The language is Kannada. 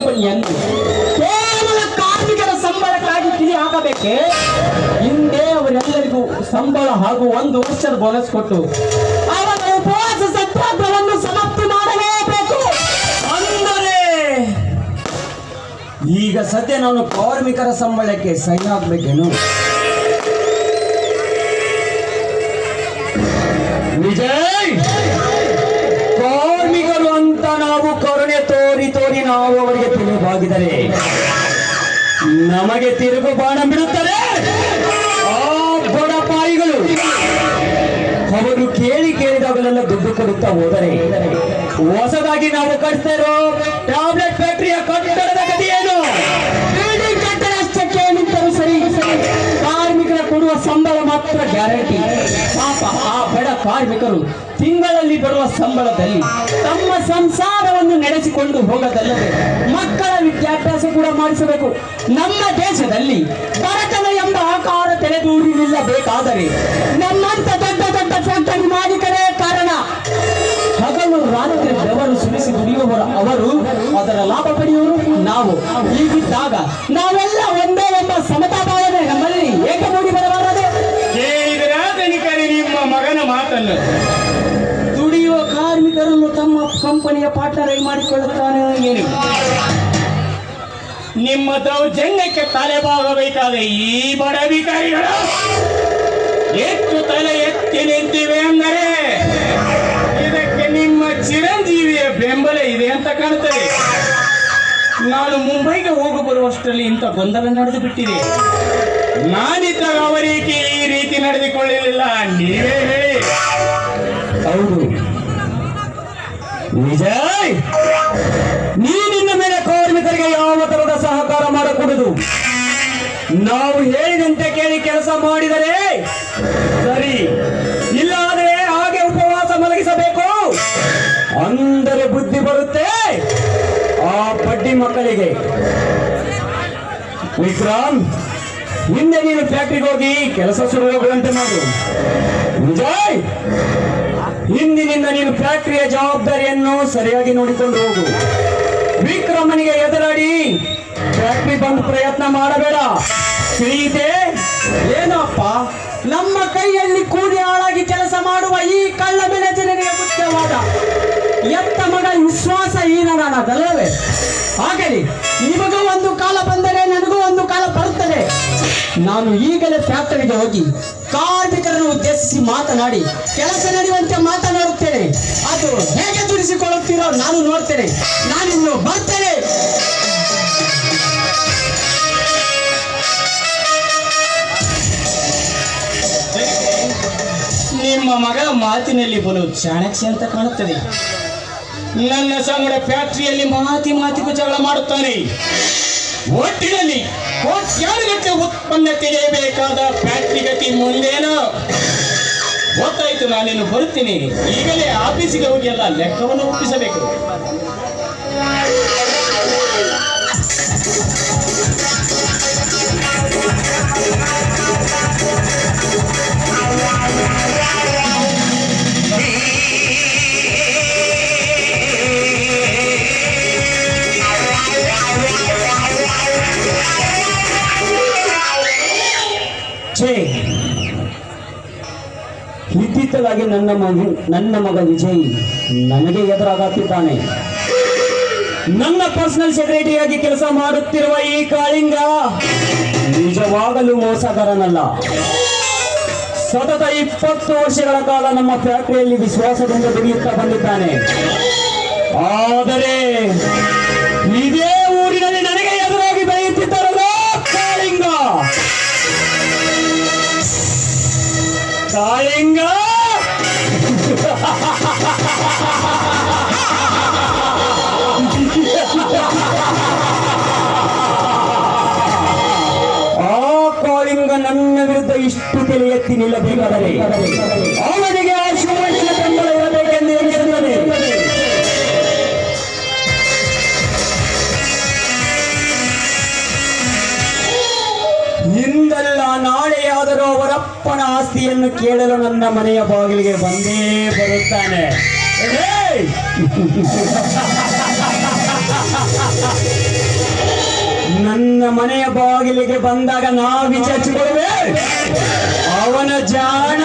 ಕೇವಲ ಕಾರ್ಮಿಕರ ಸಂಬಳಕ್ಕಾಗಿ ತಿಳಿ ಹಾಕಬೇಕೆ? ಹಿಂದೆ ಅವರೆಲ್ಲರಿಗೂ ಸಂಬಳ ಹಾಗೂ ಒಂದು ವರ್ಷದ ಬೋನಸ್ ಕೊಟ್ಟು ಅವರ ಉಪವಾಸ ಸತ್ಯಾಗ್ರಹವನ್ನು ಸಮಾಪ್ತಿ ಮಾಡಲೇಬೇಕು. ಅಂದರೆ ಈಗ ಸದ್ಯ ನಾನು ಕಾರ್ಮಿಕರ ಸಂಬಳಕ್ಕೆ ಸೈನ್ ಆಗ್ಬೇಕೇನು? ವಿಜಯ್! ನಾವು ಅವರಿಗೆ ತಿರುಗಾಗಿದರೆ ನಮಗೆ ತಿರುಗು ಬಾಣ ಬಿಡುತ್ತದೆ. ಆ ಬಡಪಾಯಿಗಳು ಅವರು ಕೇಳಿ ಕೇಳಿದಾಗಲೆಲ್ಲ ದುಡ್ಡು ಕೊಡುತ್ತಾ ಹೋದರೆ ಹೊಸದಾಗಿ ನಾವು ಕಟ್ತಾ ಇರೋ ಟ್ಯಾಬ್ಲೆಟ್ ಫ್ಯಾಕ್ಟರಿಯ ಕಟ್ಟಡದ ಗತಿಯೇನು ಸರಿ. ಕಾರ್ಮಿಕರ ಕೊಡುವ ಸಂಬಳ ಮಾತ್ರ ಗ್ಯಾರಂಟಿ. ಪಾಪ, ಆ ಕಾರ್ಮಿಕರು ತಿಂಗಳಲ್ಲಿ ಬರುವ ಸಂಬಳದಲ್ಲಿ ತಮ್ಮ ಸಂಸಾರವನ್ನು ನಡೆಸಿಕೊಂಡು ಹೋಗದಲ್ಲದೆ ಮಕ್ಕಳ ವಿದ್ಯಾಭ್ಯಾಸ ಕೂಡ ಮಾಡಿಸಬೇಕು. ನಮ್ಮ ದೇಶದಲ್ಲಿ ಬಡತನ ಎಂಬ ಆಕಾರ ತೆರೆದೂರಿಲ್ಲಬೇಕಾದರೆ ನಮ್ಮಂತ ದೊಡ್ಡ ದೊಡ್ಡ ಫ್ಯಾಕ್ಟರಿ ಮಾಲೀಕರೇ ಕಾರಣ. ಹಗಲು ರಾತ್ರಿ ಬೆವರು ಸುರಿಸಿ ದುಡಿಯುವವರ ಅವರು, ಅದರ ಲಾಭ ಪಡೆಯುವರು ನಾವು. ಹೀಗಿದ್ದಾಗ ನಾವೆಲ್ಲ ಆಗಿ ಮಾಡಿಕೊಳ್ಳುತ್ತಾನೆ ಏನು? ನಿಮ್ಮ ದೌರ್ಜನ್ಯಕ್ಕೆ ತಲೆಬಾಗಬೇಕಾದ ಈ ಬಡ ಅಧಿಕಾರಿಗಳು ಹೆಚ್ಚು ತಲೆ ಎತ್ತಿ ನಿಂತಿವೆ ಅಂದರೆ ಇದಕ್ಕೆ ನಿಮ್ಮ ಚಿರಂಜೀವಿಯ ಬೆಂಬಲ ಇದೆ ಅಂತ ಕಾಣ್ತದೆ ನಾನು ಮುಂಬೈಗೆ ಹೋಗಿ ಬರುವಷ್ಟರಲ್ಲಿ ಇಂಥ ಗೊಂದಲ ನಡೆದು ಬಿಟ್ಟಿದೆ. ನಾನಿದ್ದಾಗ ಅವರಿಗೆ ಈ ರೀತಿ ನಡೆದುಕೊಳ್ಳಲಿಲ್ಲ. ನೀವೇ ಹೇಳಿ. ಹೌದು. ವಿಜಯ್ ನೀನಿನ್ನ ಮೇಲೆ ಕಾರ್ಮಿಕರಿಗೆ ಯಾವ ತರದ ಸಹಕಾರ ಮಾಡಕೂಡದು? ನಾವು ಹೇಳಿದಂತೆ ಕೇಳಿ ಕೆಲಸ ಮಾಡಿದರೆ ಸರಿ, ಇಲ್ಲಾದರೆ ಹಾಗೆ ಉಪವಾಸ ಮಲಗಿಸಬೇಕು. ಅಂದರೆ ಬುದ್ಧಿ ಬರುತ್ತೆ ಆ ಬಡ್ಡಿ ಮಕ್ಕಳಿಗೆ. ವಿಕ್ರಮ್, ಹಿಂದೆ ನೀನು ಫ್ಯಾಕ್ಟ್ರಿಗೆ ಹೋಗಿ ಕೆಲಸ ಶುರು ಹೋಗುವಂತೆ ಮಾಡು. ವಿಜಯ್ ಇಂದಿನಿಂದ ನೀನು ಫ್ಯಾಕ್ಟರಿಯ ಜವಾಬ್ದಾರಿಯನ್ನು ಸರಿಯಾಗಿ ನೋಡಿಕೊಂಡು ಹೋಗು. ವಿಕ್ರಮನಿಗೆ ಎದುರಾಡಿ ಫ್ಯಾಕ್ಟ್ರಿ ಬಂದು ಪ್ರಯತ್ನ ಮಾಡಬೇಡ. ಸ್ನೇಹಿತೆ, ಏನಪ್ಪ? ನಮ್ಮ ಕೈಯಲ್ಲಿ ಕೂಲಿ ಹಾಳಾಗಿ ಕೆಲಸ ಮಾಡುವ ಈ ಕಳ್ಳ ಬೆಳೆಜನಿಗೆ ಮುಖ್ಯವಾದ. ಎತ್ತ ಮಗ ವಿಶ್ವಾಸ ಹೀನನಾದಲ್ಲವೇ ಆಗಲಿ ನಿಮಗೂ ಒಂದು ಕಾಲ ಬಂದರೆ ನನಗೂ ಒಂದು ಕಾಲ ಬರುತ್ತದೆ. ನಾನು ಈಗಲೇ ಫ್ಯಾಕ್ಟರಿಗೆ ಹೋಗಿ ಕಾರ್ಮಿಕರನ್ನು ಉದ್ದೇಶಿಸಿ ಮಾತನಾಡಿ, ಕೆಲಸ ನಡೆಯುವಂತೆ ಮಾತನಾಡುತ್ತೇನೆ. ಅದು ಹೇಗೆ ದುಡಿಸಿಕೊಳ್ಳುತ್ತೀರೋ ನಾನು ನೋಡ್ತೇನೆ. ನಾನಿನ್ನು ಬರ್ತೇನೆ. ನಿಮ್ಮ ಮಗ ಮಾತಿನಲ್ಲಿ ಬಲು ಚಾಣಕ್ಯ ಅಂತ ಕಾಣುತ್ತದೆ. ನನ್ನ ಸಂಗಡ ಫ್ಯಾಕ್ಟರಿಯಲ್ಲಿ ಮಾತಿ ಮಾತಿಗೂ ಜಗಳ ಮಾಡುತ್ತಾನೆ. ಒಟ್ಟಿನಲ್ಲಿ ಕೋಟ್ಯಾನುಗಟ್ಟಲೆ ಉತ್ಪನ್ನ ತೆಗೆಯಬೇಕಾದ ಫ್ಯಾಕ್ಟ್ರಿ ಗತಿ ಮುಂದೇನು? ಗೊತ್ತಾಯ್ತು ನಾನೇನು ಬರುತ್ತೀನಿ. ಈಗಲೇ ಆಫೀಸಿಗೆ ಹೋಗಿ ಎಲ್ಲ ಲೆಕ್ಕವನ್ನು ಒಪ್ಪಿಸಬೇಕು. ಇತ್ತೀಚಲಾಗಿ ನನ್ನ ಮಗ ನನ್ನ ಮಗ ವಿಜಯ್ ನನಗೆ ಎದುರಾಗುತ್ತಿದ್ದಾನೆ ನನ್ನ ಪರ್ಸನಲ್ ಸೆಕ್ರೆಟರಿಯಾಗಿ ಕೆಲಸ ಮಾಡುತ್ತಿರುವ ಈ ಕಾಳಿಂಗ ನಿಜವಾಗಲೂ ಮೋಸಗಾರನಲ್ಲ. ಸತತ ಇಪ್ಪತ್ತು ವರ್ಷಗಳ ಕಾಲ ನಮ್ಮ ಫ್ಯಾಕ್ಟರಿಯಲ್ಲಿ ವಿಶ್ವಾಸದಿಂದ ದುಡಿಯುತ್ತಾ ಬಂದಿದ್ದಾನೆ. ಆದರೆ, ಇದೇ ವಿರುದ್ಧ ಇಷ್ಟು ತಲೆ ಎತ್ತಿ ನಿಲ್ಲಬೇಕಾದರೆ ಅವನಿಗೆ ಆ ಶಿವಮಂಶನ ಬೆಂಬಲ ಇರಬೇಕೆಂದು ಹೇಳಿರುತ್ತದೆ ಇಂದಲ್ಲ ನಾಳೆಯಾದರೂ ಅವರಪ್ಪನ ಆಸ್ತಿಯನ್ನು ಕೇಳಲು ನನ್ನ ಮನೆಯ ಬಾಗಿಲಿಗೆ ಬಂದೇ ಬರುತ್ತಾನೆ. ನನ್ನ ಮನೆಯ ಬಾಗಿಲಿಗೆ ಬಂದಾಗ ನಾವು ಚಚ್ಚಿಕೊಳ್ಳುವೆ ಅವನ ಜಾಣ